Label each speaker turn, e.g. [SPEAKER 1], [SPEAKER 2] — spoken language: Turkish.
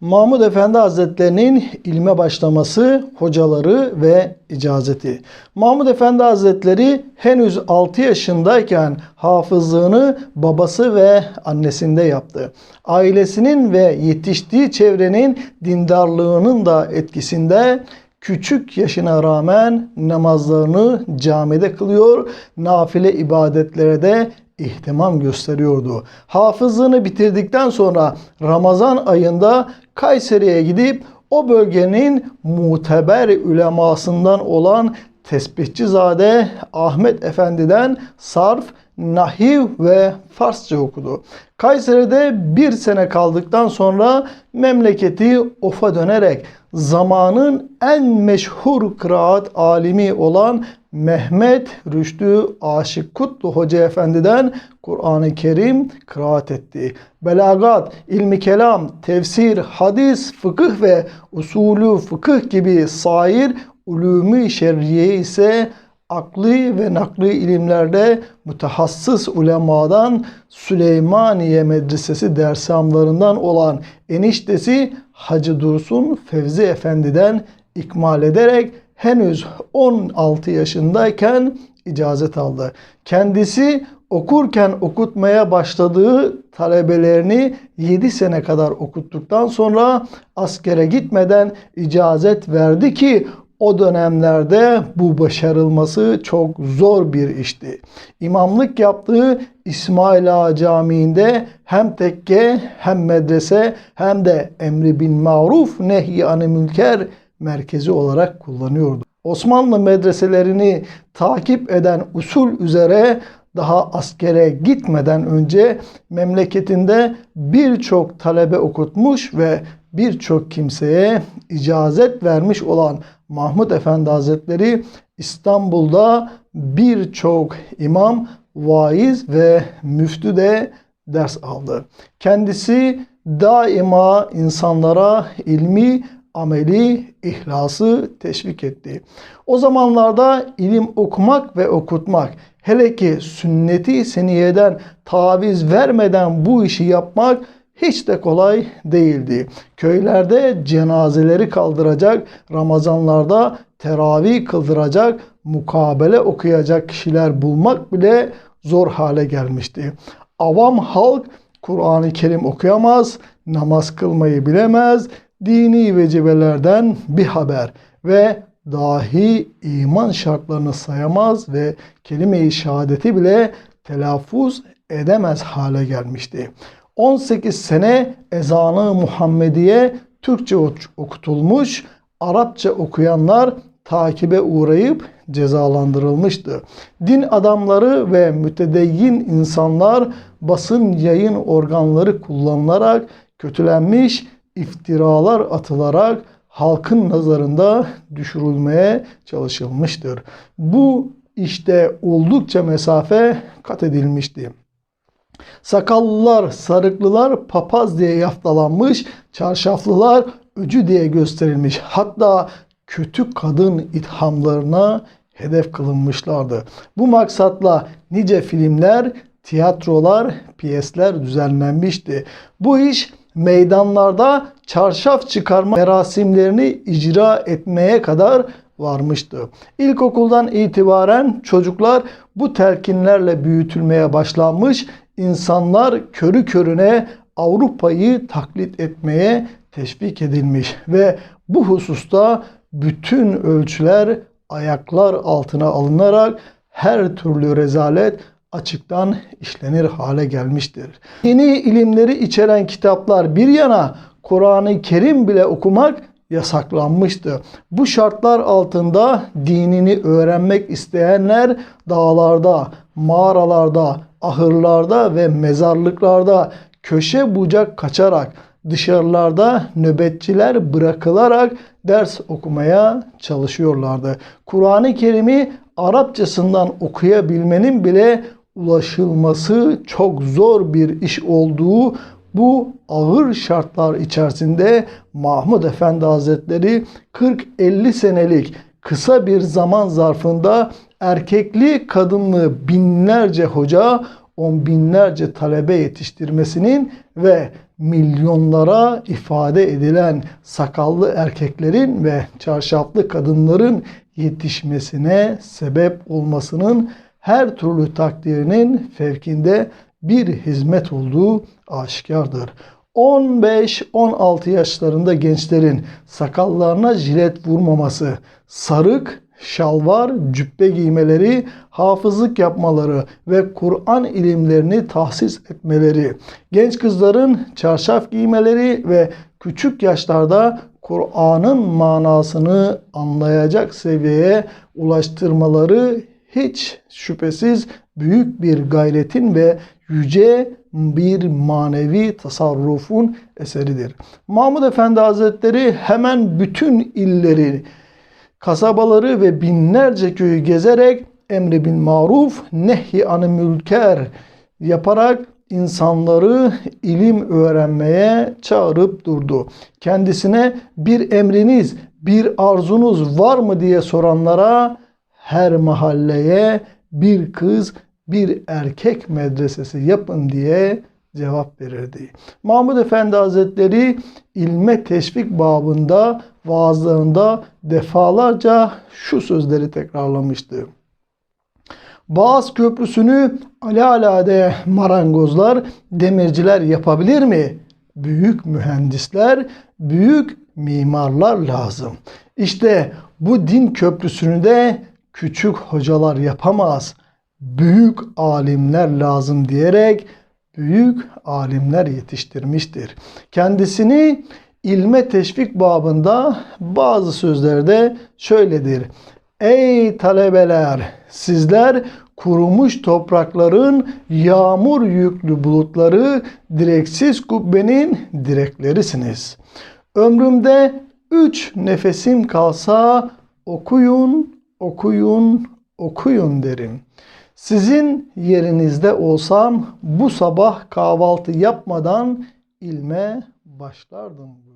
[SPEAKER 1] Mahmud Efendi Hazretlerinin ilme başlaması, hocaları ve icazeti. Mahmud Efendi Hazretleri henüz 6 yaşındayken hafızlığını babası ve annesinde yaptı. Ailesinin ve yetiştiği çevrenin dindarlığının da etkisinde küçük yaşına rağmen namazlarını camide kılıyor, nafile ibadetlere de ihtimam gösteriyordu. Hafızlığını bitirdikten sonra Ramazan ayında Kayseri'ye gidip o bölgenin muteber ülemasından olan Tesbihçizade Ahmet Efendi'den sarf, nahiv ve Farsça okudu. Kayseri'de bir sene kaldıktan sonra memleketi Of'a dönerek zamanın en meşhur kıraat alimi olan Mehmet Rüştü Aşık Kutlu Hoca Efendi'den Kur'an-ı Kerim kıraat etti. Belagat, ilmi kelam, tefsir, hadis, fıkıh ve usulü fıkıh gibi sair ulûm-i şerriye ise akli ve nakli ilimlerde mütehassıs ulemadan Süleymaniye Medresesi dersamlarından olan eniştesi Hacı Dursun Fevzi Efendi'den ikmal ederek henüz 16 yaşındayken icazet aldı. Kendisi okurken okutmaya başladığı talebelerini 7 sene kadar okuttuktan sonra askere gitmeden icazet verdi ki o dönemlerde bu başarılması çok zor bir işti. İmamlık yaptığı İsmail Ağa Camii'nde hem tekke hem medrese hem de emri bin maruf nehy anı mülker merkezi olarak kullanıyordu. Osmanlı medreselerini takip eden usul üzere daha askere gitmeden önce memleketinde birçok talebe okutmuş ve birçok kimseye icazet vermiş olan Mahmud Efendi Hazretleri İstanbul'da birçok imam, vaiz ve müftü de ders aldı. Kendisi daima insanlara ilmi, ameli, ihlası teşvik etti. O zamanlarda ilim okumak ve okutmak, hele ki sünneti seniyeden taviz vermeden bu işi yapmak hiç de kolay değildi. Köylerde cenazeleri kaldıracak, Ramazanlarda teravih kıldıracak, mukabele okuyacak kişiler bulmak bile zor hale gelmişti. Avam halk Kur'an-ı Kerim okuyamaz, namaz kılmayı bilemez, dini vecibelerden bir haber ve dahi iman şartlarını sayamaz ve kelime-i şehadeti bile telaffuz edemez hale gelmişti. 18 sene ezanı Muhammediye Türkçe okutulmuş, Arapça okuyanlar takibe uğrayıp cezalandırılmıştı. Din adamları ve mütedeyyin insanlar basın yayın organları kullanılarak kötülenmiş, iftiralar atılarak halkın nazarında düşürülmeye çalışılmıştır. Bu işte oldukça mesafe kat edilmişti. Sakallılar, sarıklılar papaz diye yaftalanmış, çarşaflılar öcü diye gösterilmiş. Hatta kötü kadın ithamlarına hedef kılınmışlardı. Bu maksatla nice filmler, tiyatrolar, piyesler düzenlenmişti. Bu iş meydanlarda çarşaf çıkarma merasimlerini icra etmeye kadar varmıştı. İlkokuldan itibaren çocuklar bu telkinlerle büyütülmeye başlanmış, insanlar körü körüne Avrupa'yı taklit etmeye teşvik edilmiş ve bu hususta bütün ölçüler ayaklar altına alınarak her türlü rezalet açıktan işlenir hale gelmiştir. Yeni ilimleri içeren kitaplar bir yana Kur'an-ı Kerim bile okumak yasaklanmıştı. Bu şartlar altında dinini öğrenmek isteyenler dağlarda, mağaralarda, ahırlarda ve mezarlıklarda köşe bucak kaçarak dışarılarda nöbetçiler bırakılarak ders okumaya çalışıyorlardı. Kur'an-ı Kerim'i Arapçasından okuyabilmenin bile ulaşılması çok zor bir iş olduğu bu ağır şartlar içerisinde Mahmud Efendi Hazretleri 40-50 senelik kısa bir zaman zarfında erkekli kadınlı binlerce hoca on binlerce talebe yetiştirmesinin ve milyonlara ifade edilen sakallı erkeklerin ve çarşaflı kadınların yetişmesine sebep olmasının her türlü takdirinin fevkinde bir hizmet olduğu aşikardır. 15-16 yaşlarında gençlerin sakallarına jilet vurmaması, sarık, şalvar, cübbe giymeleri, hafızlık yapmaları ve Kur'an ilimlerini tahsis etmeleri, genç kızların çarşaf giymeleri ve küçük yaşlarda Kur'an'ın manasını anlayacak seviyeye ulaştırmaları hiç şüphesiz büyük bir gayretin ve yüce bir manevi tasarrufun eseridir. Mahmud Efendi Hazretleri hemen bütün illeri, kasabaları ve binlerce köyü gezerek emri bil maruf, nehy anı mülker yaparak insanları ilim öğrenmeye çağırıp durdu. Kendisine bir emriniz, bir arzunuz var mı diye soranlara her mahalleye bir kız, bir erkek medresesi yapın diye cevap verirdi. Mahmud Efendi Hazretleri ilme teşvik babında vaazlarında defalarca şu sözleri tekrarlamıştı. Boğaz Köprüsü'nü alalade marangozlar, demirciler yapabilir mi? Büyük mühendisler, büyük mimarlar lazım. İşte bu din köprüsünü de küçük hocalar yapamaz. Büyük alimler lazım diyerek büyük alimler yetiştirmiştir. Kendisini ilme teşvik babında bazı sözlerde şöyledir. Ey talebeler sizler kurumuş toprakların yağmur yüklü bulutları direksiz kubbenin direklerisiniz. Ömrümde üç nefesim kalsa okuyun, okuyun, okuyun derim. Sizin yerinizde olsam bu sabah kahvaltı yapmadan ilme başlardım.